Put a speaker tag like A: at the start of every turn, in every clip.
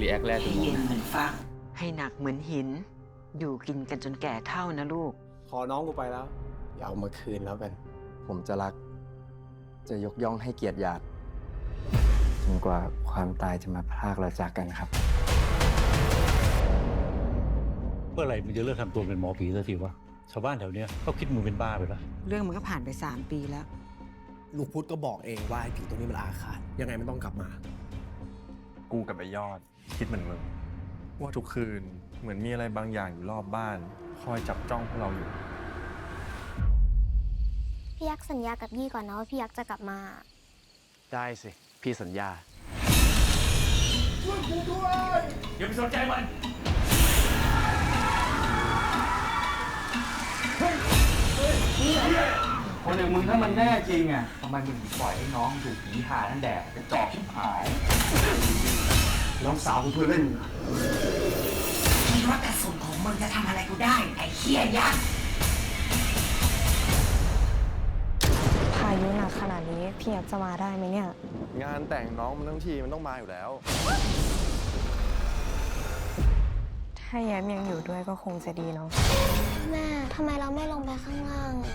A: รีแอคแรก
B: ให้
A: คือ
B: เย็นเหมือนฟัก
C: ให้หนักเหมือนหิน อยู่กินกันจนแก่เท่านะลูก
D: ขอน้องกูไปแล้ว อย่าเอามาคืนแล้วกัน
E: ผมจะรัก จะยกย่องให้เกียรติหยาดจนกว่าความตายจะมาพรากเราจากกันครับ
F: เมื่อไหร่มึงจะเลิกทำตัวเป็นหมอผีสักทีวะชาวบ้านแถวเนี้ยเขาคิดมึงเป็นบ้าไปแล้ว
C: เรื่องมันก็ผ่านไป 3 ปีแล้ว
D: ลูกพุทธก็บอกเองว่าไอ้ผีตัวนี้มันอาฆาตยังไงมันต้องกลับมา
G: กูกับไอ้ยอด คิดเหมือนมึง ว่าทุกคืนเหมือนมีอะไรบางอย่างอยู่รอบบ้าน คอยจับจ้องพวกเราอยู่
H: พี่ยักษ์สัญญากับยี่ก่อนนะว่าพี่ยักษ์จะกลับมา
E: ได้สิ พี่สัญญา
A: คนอย่างมึงถ้ามันแน่จริงอะทำไมมึงถึงปล่อยให้น้องถูกผีหานั่นแดกกระจอกชิบหาย
D: น้องสาวกูเพื่อนเล่น
B: คิดว่ากระสุนของมึงจะทำอะไรกูได้ ไอ้เฮียยักษ์
H: พายุหนักขนาดนี้พี่ยักษ์จะมาได้ไหมเนี่ย
G: งานแต่งน้องมันทั้งทีมันต้องมาอยู่แล้ว
H: ถ้าแย้มยังอยู่ด้วยก็คงจะดีเนาะแม่ทำไมเราไม่ลงไปข้างล่างอะ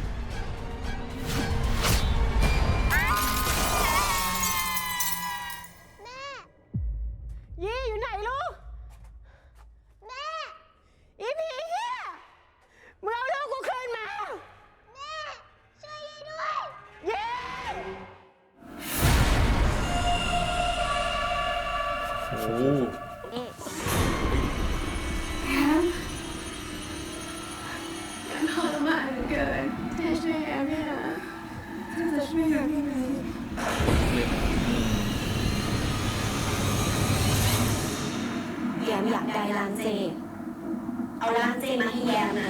I: ทรมานเหลือเกินแค่ช่วยแอมเนี่ยจะช่วยแอมยังไง
H: แยมอยากได้ร้านเจ เอาร้านเจมาให้แยมนะ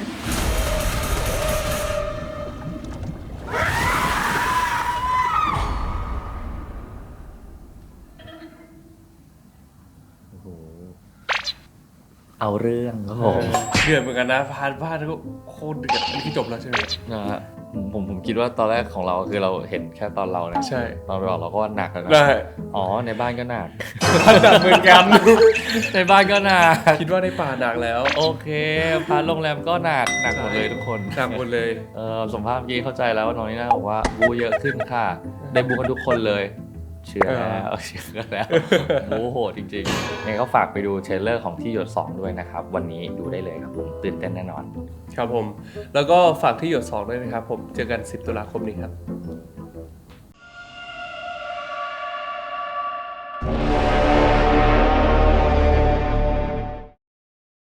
A: เอาเรื่องครับผม
G: เดือดเหมือนกันนะพาร์ทพาร์ทก็โคตรเดือดนี่คือจบแล้วใช่ไหม
A: นะฮะผมผมผมคิดว่าตอนแรกของเราคือเราเห็นแค่ตอนเราเนี่ย
G: ใช่
A: ตอนเราเราก็ว่าหนักแล้วนะ
G: ได้
A: อ๋อในบ้านก็หนัก
G: พาร์ทหนักเหมือนกัน
A: ในบ้านก็หนัก
G: คิดว่าในป่าหนักแล้ว
A: โอเคพาร์ทโรงแรมก็หนักหนักหมดเลยทุกคน
G: หนักหมดเลย
A: เออสมภาพเมื่อกี้เข้าใจแล้วว่าน้องนี่น่าบอกว่าบูเยอะขึ้นค่ะ ได้บูกันทุกคนเลย เชื่อแล้วเชื่อกันแล้วบูโหดจริงๆยังไงก็ฝากไปดูเทรลเลอร์ของที่หยดสองด้วยนะครับ วันนี้ดูได้เลยครับผมตื่นเต้นแน่นอน
G: ครับผม แล้วก็ฝากที่หยดสองด้วยนะครับผมเจอกัน 10 ตุลาคมนี้ครับ